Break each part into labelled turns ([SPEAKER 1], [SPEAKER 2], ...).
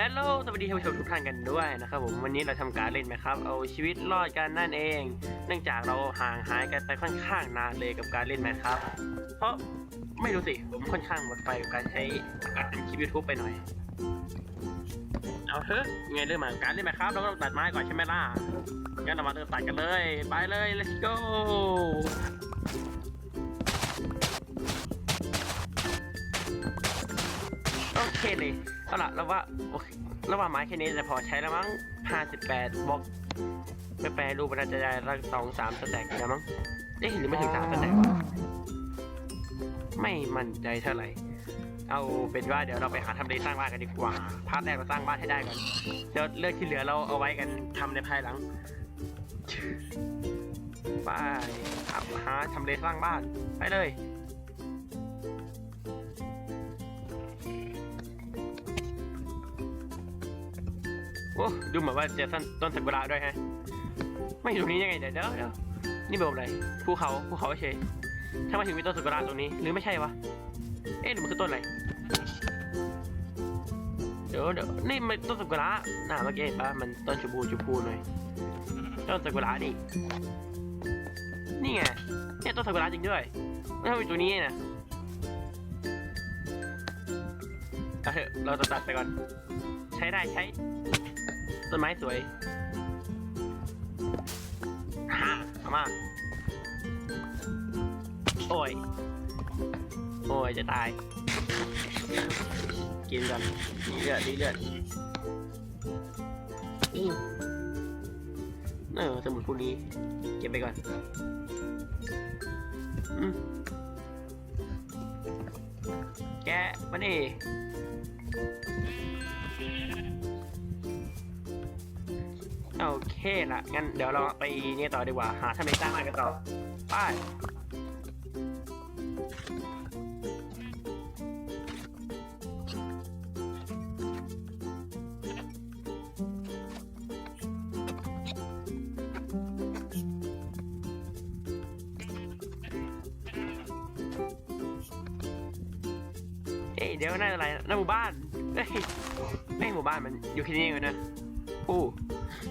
[SPEAKER 1] ฮัลโหลสวัสดีท่านผู้ชมทุกท่านกันด้วยนะครับผมวันนี้เราทำการเล่นไหมครับ เอาชีวิตรอดกันนั่นเอง เนื่องจากเราห่างหายกันไปค่อนข้างนานเลยกับการเล่นไหมครับ เพราะไม่รู้สิผมค่อนข้างหมดไฟกับการใช้การทำคลิปยูทูบไปหน่อย เอาเถอะยังไงเรื่องมาการเล่นไหมครับ เราก็ต้องตัดไม้ก่อนใช่ไหมล่ะงั้นเรามาเริ่มตัดกันเลย ไปเลย let's go โอเคเลย เอาล่ะแล้วว่าโอเคแล้วว่าไม้แค่นี้จะพอใช้แล้วมั้ง 58บล็อกไปแปลรูปมันน่าจะได้รักสองสามสแต็กแล้วมั้งเอ๊ะหรือไม่ถึงสามสแต็กไม่มั่นใจเท่าไหร่ เอาเป็นว่าเดี๋ยวเราไปหาทำเลสร้างบ้านกันดีกว่า พาร์ทแรกเราสร้างบ้านให้ได้ก่อนเดี๋ยวเลือกที่เหลือเราเอาไว้กันทำในภายหลังไปหาทำเลสร้างบ้านไปเลย โอ้ดูเหมือนว่าจะต้นต้นซากุระด้วยฮะ ไม่อยู่ตรงนี้ยังไงเดี๋ยวเดี๋ยวเดี๋ยวนี่เป็นอะไรภูเขาภูเขาเฉยทำไมถึงมีต้นซากุระตรงนี้หรือไม่ใช่วะเอ๊ะหรือมันคือต้นอะไรเดี๋ยวเดี๋ยวนี่มันต้นซากุระน่าเมื่อกี้เห็นปะมันต้นชมพูชมพูหน่อยต้นซากุระนี่นี่ไงเนี่ยต้นซากุระจริงด้วยไม่ทำไมตัวนี้นะเออะเราจะตัดไปก่อน ใช้ได้ใช้ ต้นไม้สวยฮ่าเอามา โอ้ย โอ้ย จะตาย กินก่อนดีเลือดดีเลือดเออสมุดพวกนี้ เก็บไปก่อนแกมานี่ โอเคละงั้นเดี๋ยวเราไปเนี่ยต่อดีกว่า หาทำเลสร้างบ้านกันต่อไปเอ้ยเดี๋ยวนั่นอะไรนั่นหมู่บ้านเฮ้ยไม่หมู่บ้านมันอยู่ที่นี่เลยนะอู้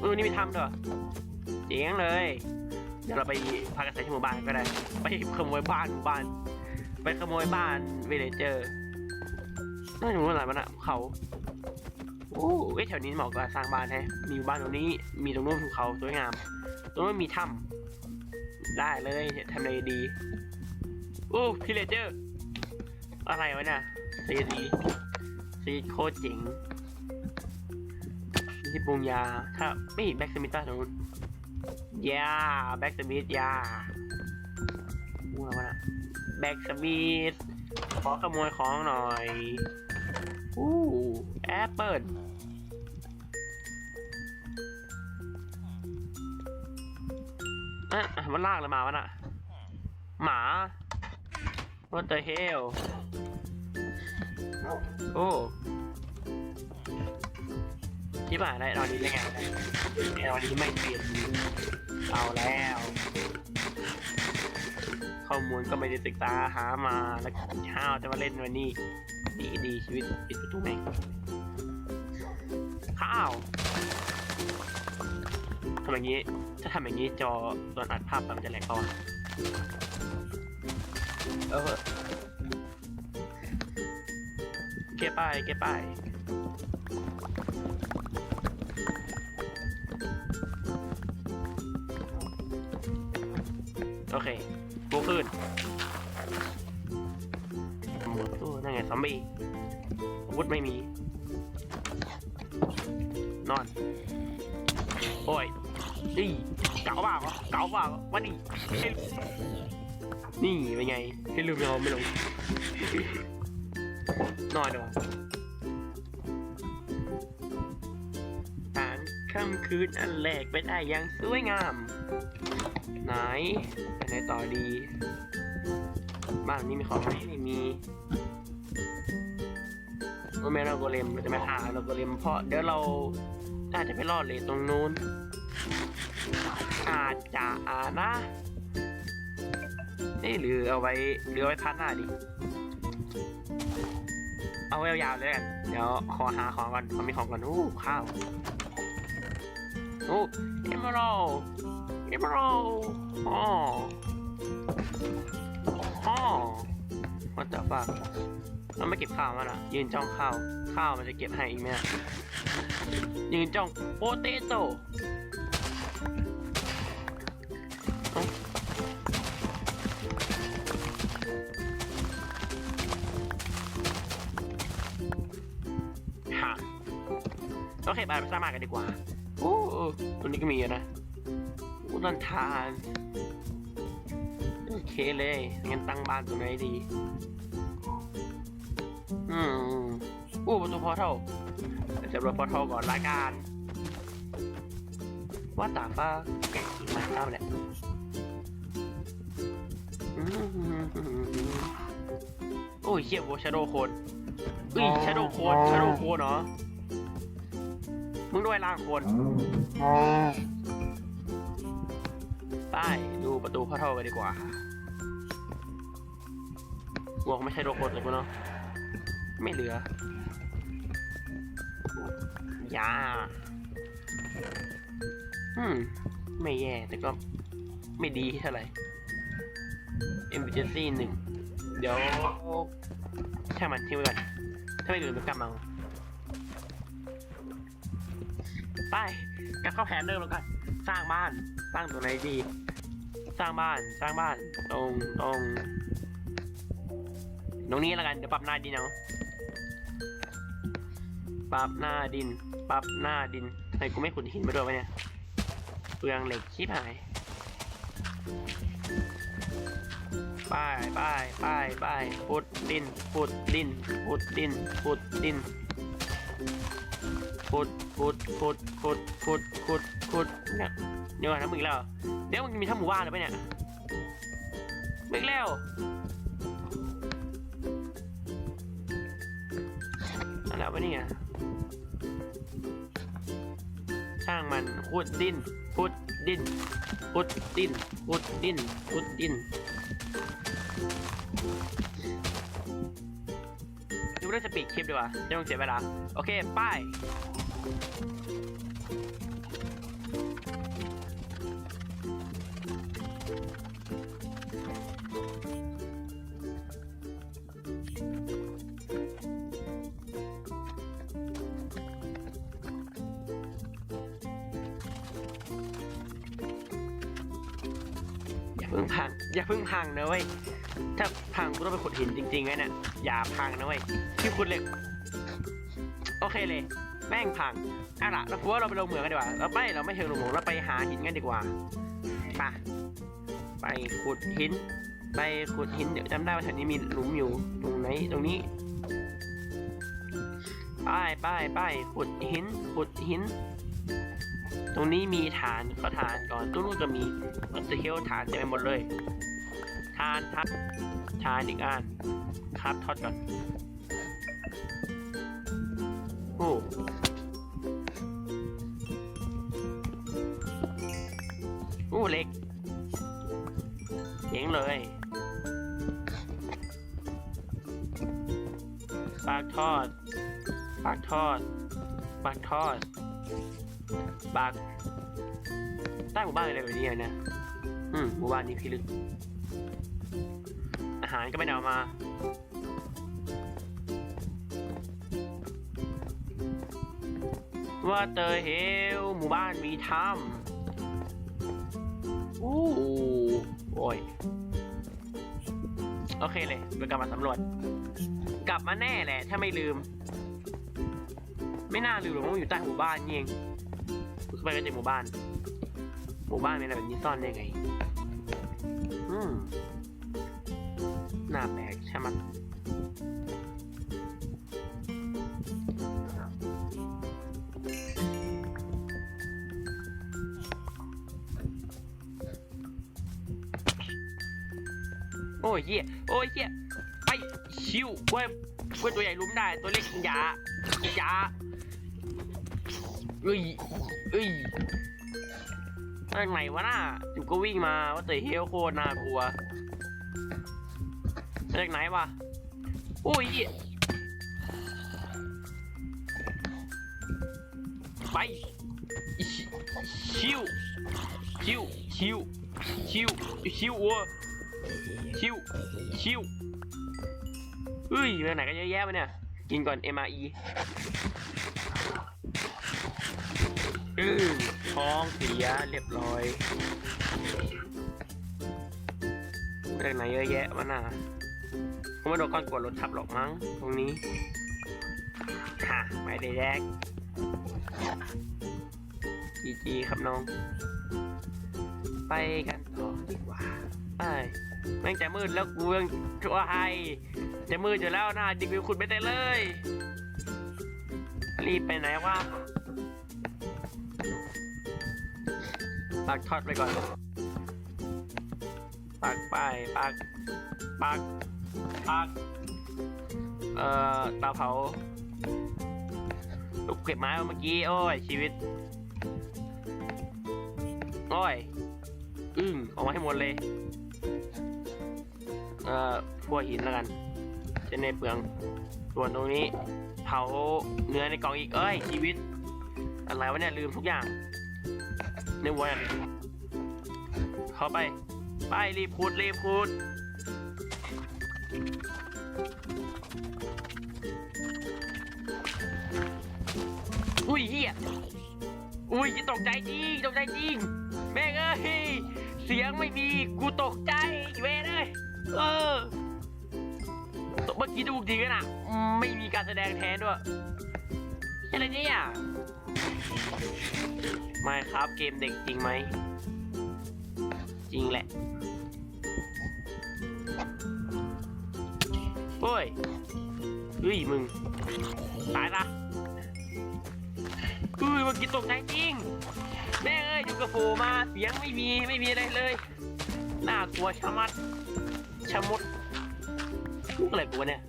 [SPEAKER 1] เออนี่มีทำด้วยเจ๋งเลย เดี๋ยวเราไปพากันใส่ที่หมู่บ้านก็ได้ ไปขโมยบ้านหมู่บ้าน ไปขโมยบ้านวิเลเจอร์น่าจะหมู่บ้านอะไรมันอะเขาโอ้เอ้ยแถวนี้เหมาะกับสร้างบ้านแฮะมีบ้านตรงนี้ มีตรงนู้นภูเขาสวยงาม ตรงนู้นมีถ้ำได้เลยทำเลดีโอ้พิเลเจอร์ อะไรวะเนี่ยซีดีซีโคตรเจ๋ง ที่ปรุงยา ถ้าไม่แบ็กสมิธตรงนู้นยาแบ็กสมิธยาว่าวะนะแบ็กสมิธขอขโมยของหน่อยอู้แอปเปิลอะมันลากเลยมาวะน่ะ หมา What the hell โอ้ ที่ผ่านได้ตอนนี้ได้ไงเนี่ยตอนนี้ไม่เปลี่ยนเอาแล้ว ข้อมูลก็ไม่ได้ศึกษาหามาแล้วห้าวจะมาเล่นวันนี้ ดีดีชีวิตปิดประตูแม่งข้าวทำอย่างนี้ถ้าทำอย่างนี้จอตอนอัดภาพมันจะแหลกต่อเออเก็บไปเก็บไป เคกูขึ้นหมดตู้นั่นไงซอมบี้อาวุธไม่มี นอน โอ้ยนี่เก๋าเปล่าเก๋าเปล่าวันนี้นี่เป็นไงให้ลืมเราไม่ลงนอนดีกว่าทางค่ำคืนอันแรกไปได้อย่างสวยงาม ไหนไปไหนต่อดี บ้านนี้มีของไหมไม่มีโอเมราโกเลมเราจะไม่หาเราโกเลมเพราะเดี๋ยวเราน่าจะไปรอดเลยตรงนู้น อาจจะอานะเอ๊ะหรือเอาไว้หรือเอาไว้พัดหน้าดีเอาไว้ยาวๆเลยกัน เดี๋ยวขอหาของก่อนขอมีของก่อนอู้ข้าวอู้เอมเมอรัล เอมเมอรัลอ๋ออ๋อ what the fuck เราไม่เก็บข้าวมาละยืนจ้องข้าว ข้าวมันจะเก็บให้อีกไหมยืนจ้องโปเตโต้โอเคไปไปสร้างบ้ากันดีกว่าโอ้ตัวนี้ก็มีนะ โอ้นันทานโอเคเลยงั้นตั้งบ้านตรงไหนดี อืมอู้ประตูพอร์ทัลจะรถพอร์ทัลก่อนละกันว่าตาฟ้าเก่งมาเข้าแหละอืมโอ้ยเชี่ยโวชาโดโคนอุ้ยชาโดโคนชาโดโคนเหรอมึงด้วยล่างคน ไปดูประตูพอร์ทัลกันดีกว่าหมวไม่ใช่โดโคนเลยกูเนาะไม่เหลือยาอืม ไม่แย่แต่ก็ไม่ดีเท่าไหร่ emergency หนึ่งเดี๋ยวช่างมันทิ้งไว้ก่อนถ้าไม่เหลือมันกลับมาเอาไปงั้นเข้าแผนเริ่มแล้วกัน สร้างบ้าน สร้างตัวไหนดี สร้างบ้านสร้างบ้านตรงตรงตรงนี้แล้วกันเดี๋ยวปรับหน้าดินเอาปรับหน้าดินปรับหน้าดินทำไมกูไม่ขุดหินมาด้วยวะเนี่ยเปลืองเหล็กชิบหายป้ายป้ายป้ายป้ายขุดดินขุดดินขุดดินขุดดิน ขุดขุดขุดขุดขุดขุดขุดเนี่ยเดี๋ยวก่อนนะมึงอีกแล้วเดี๋ยวมึงมีทั้งหมู่บ้านเลยปะเนี่ยมึงอีกแล้วอะไรวะเนี่ยช่างมันขุดดินขุดดินขุดดินขุดดินขุดดินดูเรื่องสปีดคลิปดีกว่าจะต้องเสียเวลา โอเค ไป้าย อย่าเพิ่งพังอย่าเพิ่งพังนะเว้ย ถ้าพังกูต้องไปขุดหินจริงๆไว้เนี่ยอย่าพังนะเว้ย ที่ขุดเหล็ก โอเคเลย แม่งพังเอาล่ะเราพูดว่าเราไปลงเหมืองกันดีกว่าเราไปเราไม่เชิงลงเหมืองเราไปหาหินกันดีกว่าไปไปขุดหิน ไปขุดหินเดี๋ยวจำได้ว่าแถวนี้มีหลุมอยู่ตรงไหนตรงนี้ไปไปไปขุดหินขุดหิน ตรงนี้มีฐานก็ฐานก่อนตรงนู้นก็มีสเกลฐานเต็มไปหมดเลยฐานทับฐานอีกอันครับทอดก่อน โอ้โอ้เล็กเจ๋งเลยปากทอดปากทอดปากทอดบากใต้หมู่บ้านอะไรแบบนี้นะ อืมหมู่บ้านนี้พิลึก อาหารก็ไม่ได้เอามา ว่าเตอเฮลหมู่บ้านมีถ้ำอู้โอ้ยโอเคเลยเดี๋ยวกลับมาสำรวจ กลับมาแน่แหละ ถ้าไม่ลืม ไม่น่าลืมหรอกว่ามันอยู่ใต้หมู่บ้านเองกูเข้าไปก็จอหมู่บ้าน หมู่บ้านมีอะไรแบบนี้ซ่อนได้ไง อืมน่าแปลกใช่ไหม เฮียโอ้ยเฮียไปชิวเว้ยเว้ยตัวใหญ่ลุ้มได้ตัวเล็กกินยายาเอ้ยเอ้ยทางไหนวะน่าอยู่ก็วิ่งมาว่าตัวเฮียโคตรน่ากลัวจากไหนวะโอ้ยไปชิวชิวชิวชิวชิวโอ้ ชิวชิวเฮ้ยไปไหนกันเยอะแยะวะเนี่ย กินก่อน MRE อือท้องเสียเรียบร้อยเรื่องไหนเยอะแยะวะน่ะผมไม่โดนก้อนกวดรถทับหรอกมั้ง ตรงนี้ ค่ะ ไม่ได้แยกจีจีครับน้อง ไปกันต่อดีกว่า ไป แม่งจะมืดแล้วกูยังชัวร์ไฮจะมืดอยู่แล้วนะดิวิวคุณไม่ได้เลย รีบไปไหนวะปักทอดไปก่อน ปักไปปัก ปัก ปัก เอ่อเตาเผาลูกเก็บไม้เมื่อกี้ โอ้ย ชีวิต โอ้ย อึ้งออกมาให้หมดเลย เอ่อพวหินแล้วกันจะในเปลืองส่วนตรงนี้เผาเนื้อในกล่องอีกเอ้ยชีวิต อะไรวะเนี่ยลืมทุกอย่างในวัวน่ะเข้าไป ไปรีบพูดรีบพูดอุ้ยเฮียอุ้ยตกใจจริงตกใจจริงแม่งเอ้ยเสียงไม่มีกูตกใจเวย เลยเออ เมื่อกี้ดูจริงกันอะ ไม่มีการแสดงแทนด้วยอะไรเนี่ยไม่ครับเกมเด็กจริงไหม จริงแหละโอ้ยเฮ้ยมึง ตายละเฮ้ยเมื่อกี้ตกใจจริง แม่เอ้ยอยู่กับโฟมาเสียงไม่มีไม่มีอะไรเลย น่ากลัวชะมัด ชะมดลูกอะไรกูวะเนี่ย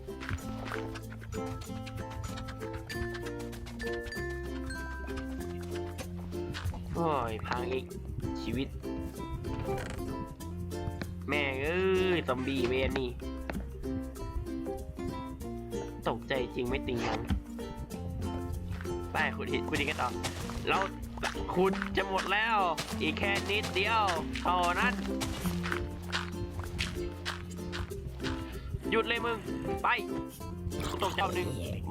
[SPEAKER 1] โอ้ยพังอีก ชีวิต แม่เอ้ยซอมบี้เวนนี่ ตกใจจริงไม่ติงยังไปคุณหิคุณดิกันต่อเราคุณจะหมดแล้ว อีกแค่นิดเดียวเท่านั้น หยุดเลยมึง ไปกูตกเจ้าหนึ่ง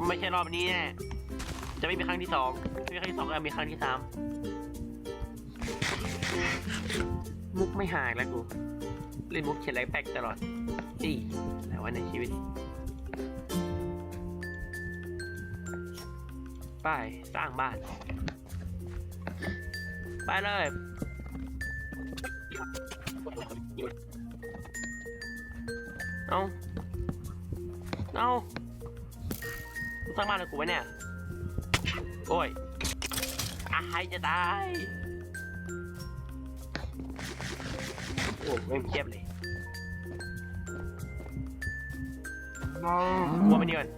[SPEAKER 1] ไม่ใช่รอบนี้แน่จะไม่มีครั้งที่สองไม่มีครั้งที่สองก็มีครั้งที่สามมุกไม่หายแล้วกู เล่นมุกเขียนไรแป๊กตลอดอีแต่ว่าในชีวิตไปสร้างบ้าน ไปเลย เอาเอาสร้างบ้านเลยกูไว้เนี่ย โอ้ยอายจะตาย โอ้ไม่เทียบเลยวัวมันนี่ก่อน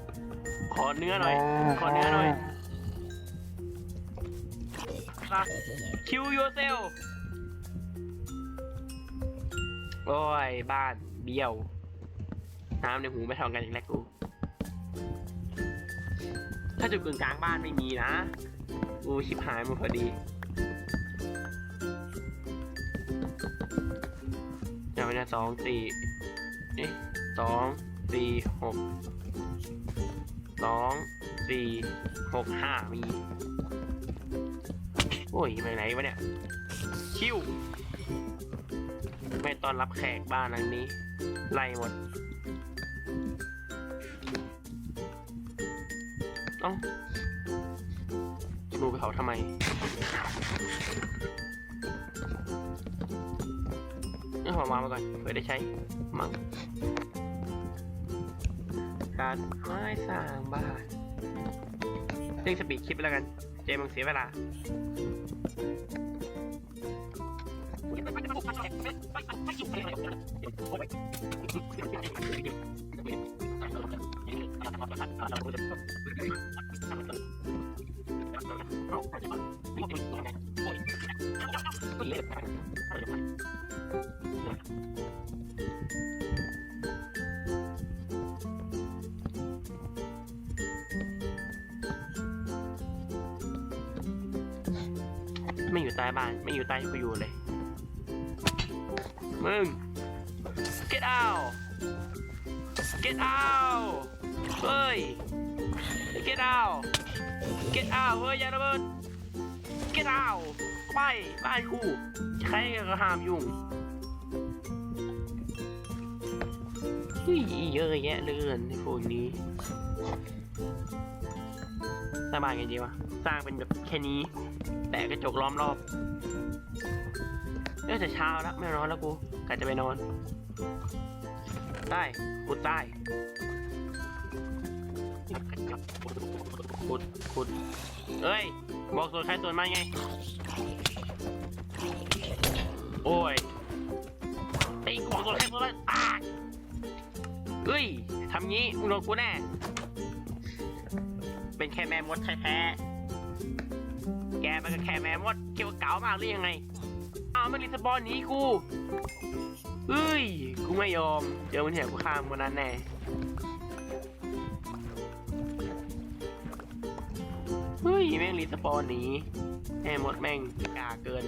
[SPEAKER 1] ขอเนื้อหน่อย ขอเนื้อหน่อยคิวยูเซล โอ้ย บ้านเบี้ยว น้ำในหูไม่เท่ากันอีกแล้วกู ถ้าจุดกึ่งกลางบ้านไม่มีนะกูชิบหายมันพอดีเดี๋ยวนะสองสี่เอ๊ะสองสี่หกสองสี่หกห้ามี โอ้ยไปไหนวะเนี่ย คิวไม่ต้อนรับแขกบ้านหลังนี้ ไล่หมด อ้าดูไปเขาทำไม เอามาวางมาก่อนเพื่อได้ใช้มั้งการไม้สร้างบ้านเร่งสปีดคลิปแล้วกัน เจมึงเสียเวลาอ ไม่อยู่ใต้บ้าน ไม่อยู่ใต้กูอยู่เลย มึง get out get out เฮ้ย get out get out เฮ้ยอย่าระเบิด get out ไปบ้านกูใครก็ห้ามยุ่งเฮ้ยเยอะแยะเหลยในพวกนี้สร้างบ้านไงดีวะ สร้างเป็นแบบแค่นี้ แต่กระจกล้อมรอบเออแต่เช้าแล้วไม่นอนแล้วกูกะจะไปนอน ได้ขุดได้ ขุดขุดเอ้ย บอกส่วนใครส่วนมันไง โอ้ยไอ้บอกส่วนใครส่วนมันอะเฮ้ยทำงี้มึงโดนกูแน่ เป็นแค่แม่มดแท้ๆแกมันก็แค่แม่มดเกี่ยวกับเก๋ามากหรือยังไงอ้าวไม่รีสปอนหนีกูเฮ้ย กูไม่ยอมเจอมันเหี้ยกูฆ่ามันวันนั้นแน่ ฮ้ย แม่งรีสปอนหนีแม่มดแม่งกาเกิน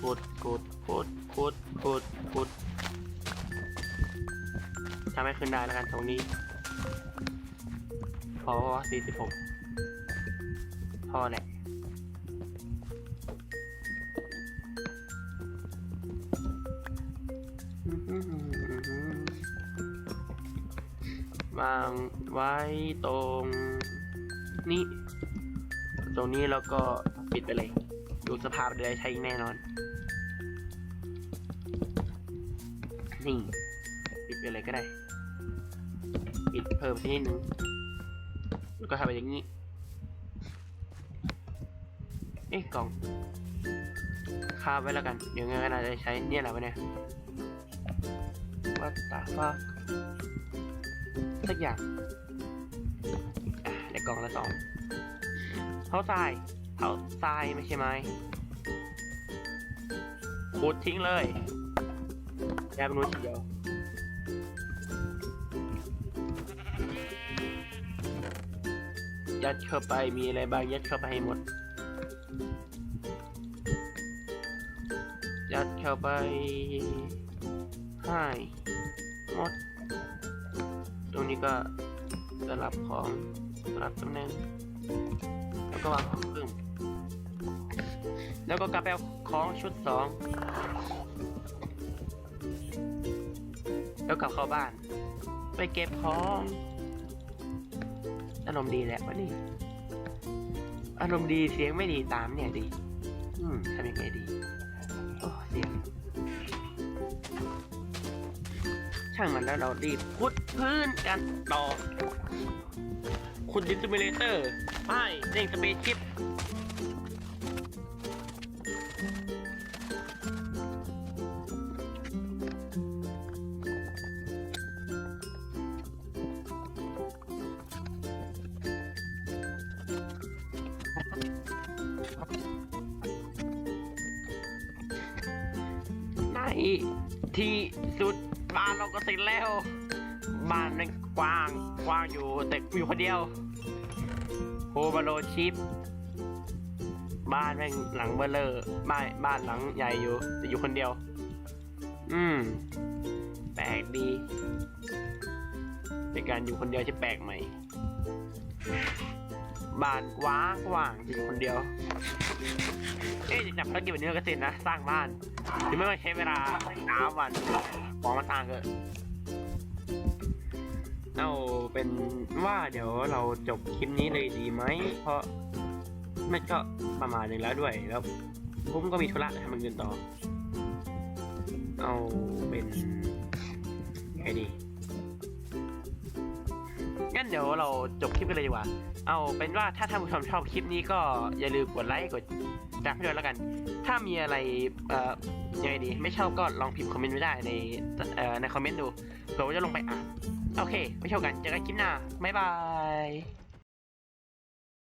[SPEAKER 1] ขุดขุดขุดขุดขุดขุดทำให้ขึ้นได้แล้วกันตรงนี้ พอสี่สิบหกพอแหละ วางไว้ตรงนี้ ตรงนี้แล้วก็ปิดไปเลย ดูสภาพเลยใช้แน่นอน นี่ ปิดไปเลยก็ได้ ปิดเพิ่มสักนิดนึงแล้วก็ทำไปอย่างนี้ เอ๊ะกล่องคาบไว้แล้วกัน เดี๋ยวงานก็น่าจะใช้เนี่ยแหละวะเนี่ยวัดตาฟ้า สักอย่างอะได้กล่องละสองเท้าทรายเท้าทรายไม่ใช่ไหมขุดทิ้งเลยยาเป็นนู้นทีเดียวยัดเข้าไปมีอะไรบ้างยัดเข้าไปให้หมด ยัดเข้าไปให้ นี้ก็สลับของสลับตำแหน่งแล้วก็วางของขึ้นแล้วก็กลับไปเอาของชุดสองแล้วกลับเข้าบ้าน ไปเก็บของอารมณ์ดีแหละวันนี้อารมณ์ดีเสียงไม่ดีตามเนี่ยดี อืมทำยังไงดี ช่างมันแล้วเรารีบขุดพื้นกันต่อขุดดินซิมูเลเตอร์ไปเร่งสเปซชิปในที่สุด บ้านเราก็เสร็จแล้ว บ้านมันกว้างกว้างอยู่แต่อยู่คนเดียวโฮบาโลชิป บ้านแม่งหลังเบลเลอร์บ้านบ้านหลังใหญ่อยู่แต่อยู่คนเดียว อืม แปลกดีเป็นการอยู่คนเดียวที่แปลกใหม่ บ้านกว้างกว้างอยู่คนเดียว เอ๊ะจะจับภารกิจวันนี้ก็เสร็จนะ สร้างบ้านถึงไม่ว่าใช้เวลาสามวัน ของมาสร้างเถอะเอาเป็นว่าเดี๋ยวเราจบคลิปนี้เลยดีไหม เพราะมันก็ประมาณหนึ่งแล้วด้วยแล้วผมก็มีธุระทำเงินต่อ เอาเป็นไงดีงั้นเดี๋ยวเราจบคลิปกันเลยดีกว่า เอาเป็นว่าถ้าท่านผู้ชมชอบคลิปนี้ก็อย่าลืมกดไลค์กด จับให้ด้วยแล้วกัน ถ้ามีอะไรเอ่อยังไงดี ไม่ชอบก็ลองพิมพ์คอมเมนต์ไม่ได้ในเอ่อในคอมเมนต์ดูเผื่อว่าจะลงไปอ่าน โอเค ไม่ชอบกัน เจอกันคลิปหน้า บ๊ายบาย